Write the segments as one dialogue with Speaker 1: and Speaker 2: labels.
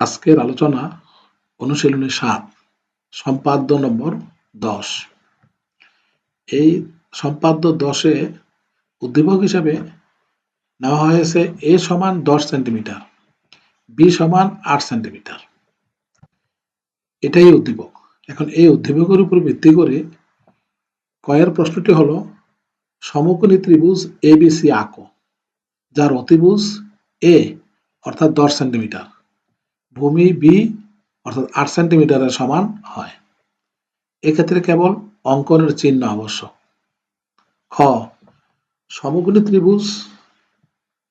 Speaker 1: আজকের আলোচনা অনুশীলনী সাত, সম্পাদ্য নম্বর দশ। এই সম্পাদ্য দশে উদ্দীপক হিসাবে নেওয়া হয়েছে এ সমান দশ সেন্টিমিটার, বি সমান আট সেন্টিমিটার। এটাই উদ্দীপক। এখন এই উদ্দীপকের উপর ভিত্তি করে কয়ের প্রশ্নটি হল, সমকোণী ত্রিভুজ এ বি সি আঁকো যার অতিভুজ এ, অর্থাৎ দশ সেন্টিমিটার। ভূমি বি অর্থাৎ আট সেন্টিমিটারের সমান হয়। এক্ষেত্রে কেবল অঙ্কনের চিহ্ন আবশ্যক। খ, সমকোণী ত্রিভুজ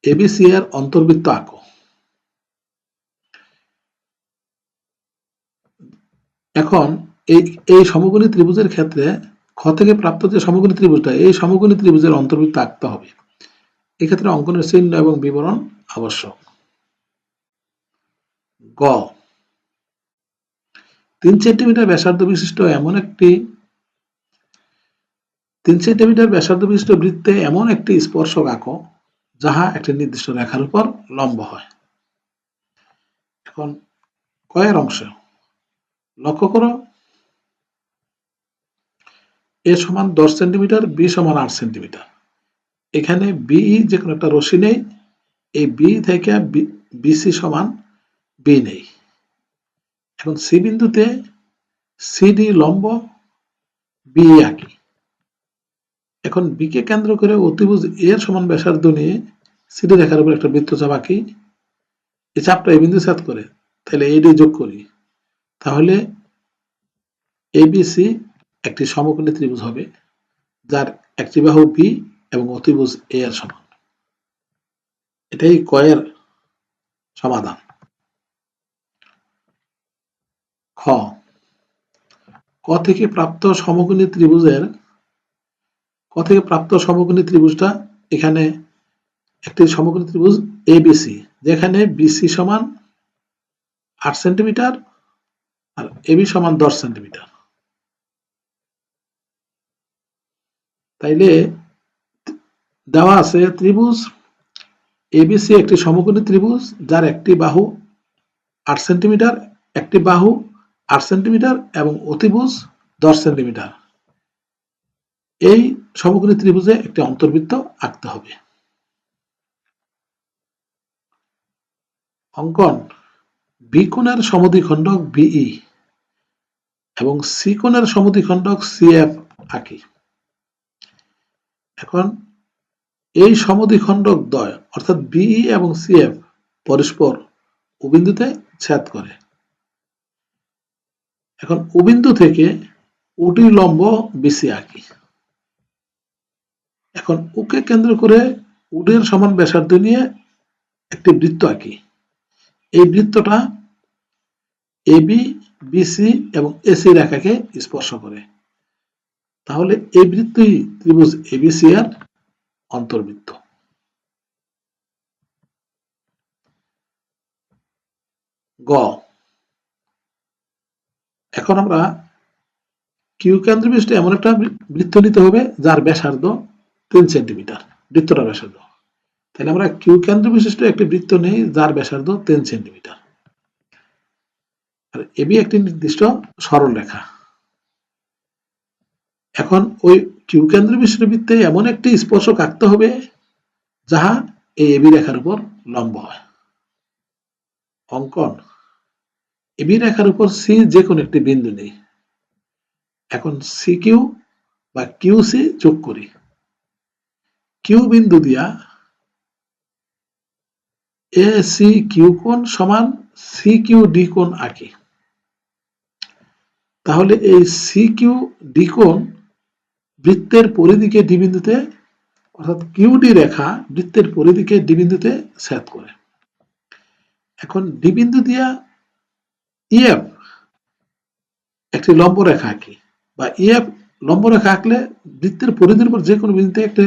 Speaker 1: এবিসি এর অন্তর্বৃত্ত আঁকো। এখন এই এই সমকোণী ত্রিভুজের ক্ষেত্রে খ থেকে প্রাপ্ত যে সমকোণী ত্রিভুজটা, এই সমকোণী ত্রিভুজের অন্তর্বৃত্ত আঁকতে হবে। এক্ষেত্রে অঙ্কনের চিহ্ন এবং বিবরণ আবশ্যক। গ। তিন সেন্টিমিটার ব্যাসার্ধ বিশিষ্ট এমন একটি, তিন সেন্টিমিটার ব্যাসার্ধ বিশিষ্ট বৃত্তে এমন একটি স্পর্শক আঁকো, যাহা একটি নির্দিষ্ট রেখার উপর লম্ব হয়। এখন কয়ের অংশ। লক্ষ্য করো, এ সমান দশ সেন্টিমিটার, বি সমান আট সেন্টিমিটার। এখানে বিই যে কোনো একটা রশ্মি নেই, এই বি থেকে বিসি সমান বি নেই। এখন সি বিন্দুতে সিডি লম্ব, বি আঁকি এখন বি কে কেন্দ্র করে অতিভুজ এর সমান ব্যাসার্ধ নিয়ে সিডি রেখার উপর একটা বৃত্তচাপ আঁকি। এই চাপটা এই বিন্দু সাত করে, তাহলে এডি যোগ করি। তাহলে এবিসি একটি সমকোণী ত্রিভুজ হবে, যার একটি বাহু বি এবং অতিভুজ এ এর সমান। এটাই কয়ের সমাধান। খ। ক থেকে প্রাপ্ত সমকোণী ত্রিভুজের, ক থেকে প্রাপ্ত সমকোণী ত্রিভুজটা এখানে একটি সমকোণী ত্রিভুজ এ বিসি যেখানে বিসি সমান আট সেন্টিমিটার আর এবি সমান দশ সেন্টিমিটার। তাইলে দেওয়া আছে ত্রিভুজ এবিসি একটি সমকোণী ত্রিভুজ, যার একটি বাহু আট সেন্টিমিটার, একটি বাহু আট সেন্টিমিটার এবং অতিভুজ দশ সেন্টিমিটার। এই সমকোণী ত্রিভুজে একটি অন্তর্বৃত্ত আঁকতে হবে। অঙ্কন বি কোণের সমদ্বিখণ্ডক বিই এবং সি কোণের সমদ্বিখণ্ডক সিএফ আঁকি। এখন এই সমদ্বিখণ্ডক দ্বয় অর্থাৎ বিই এবং সিএফ পরস্পর উবিন্দুতে ছেদ করে। এখন উবিন্দু থেকে উটি লম্ব বিসি আঁকি এখন উকে কেন্দ্র করে উডের সমান ব্যাসার্ধ নিয়ে একটি বৃত্ত আঁকি এই বৃত্তটা এবি বিসি এবং এসি রেখাকে স্পর্শ করে। তাহলে এই বৃত্তই ত্রিভুজ এবিসি এর অন্তর্বৃত্ত। গ এখন আমরা কিউ কেন্দ্র বিশিষ্ট এমন একটা বৃত্ত নিতে হবে যার ব্যাসার্ধ তিন সেন্টিমিটার, বৃত্তটা ব্যাসার্ধ। তাহলে আমরা কিউ কেন্দ্র বিশিষ্ট একটি বৃত্ত নেই যার ব্যাসার্ধ তিন সেন্টিমিটার। আর এবি একটি নির্দিষ্ট সরল রেখা। এখন ওই কিউ কেন্দ্র বিশিষ্ট বৃত্তে এমন একটি স্পর্শক আঁকতে হবে যাহা এই এবি রেখার উপর লম্ব হয়। অঙ্কন। এবি রেখার উপর সি যে কোনো একটি বিন্দু নেই। এখন সি কিউ বা কিউ সি যোগ করি। কিউ বিন্দু দিয়া এ সি কিউ কোণ সমান সি কিউ ডি কোণ আঁকি। তাহলে এই সি কিউ ডি কোণ বৃত্তের পরিধিকে ডি বিন্দুতে, অর্থাৎ কিউডি রেখা বৃত্তের পরিধিকে ডি বিন্দুতে ছেদ করে। এখন ডি বিন্দু দিয়া ইএফ একটি লম্ব রেখা আঁকি বা ইএফ লম্ব রেখা আঁকলে বৃত্তের পরিধির উপর যে কোনো বিন্দুতে একটা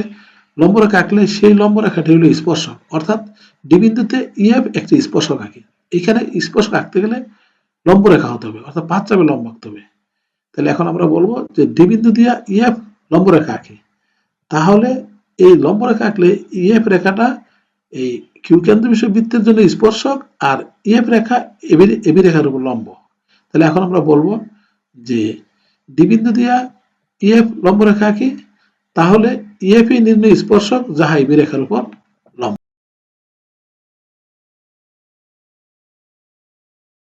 Speaker 1: লম্ব রেখা আঁকলে সেই লম্ব রেখাটি হলো স্পর্শক। অর্থাৎ ডি বিন্দুতে ইএফ একটি স্পর্শক আঁকি। এখানে স্পর্শক আঁকতে গেলে লম্ব রেখা হতে হবে, অর্থাৎ পাঁচ চাপে লম্ব আঁকতে হবে। তাহলে এখন আমরা বলব যে ডি বিন্দু দিয়া ইএফ লম্ব রেখা আঁকি। তাহলে এই লম্ব রেখা আঁকলে ইএফ রেখাটা এই কিউ কেন্দ্র বৃত্তের জন্য স্পর্শক আর ইএফ রেখা এবি রেখার উপর লম্ব। তাহলে এখন আমরা বলব যে দ্বিবিন্দু বিন্দু দিয়া ইএফ লম্ব রেখা কি? তাহলে ইএফই নির্ণয় স্পর্শক যাহা এবি রেখার উপর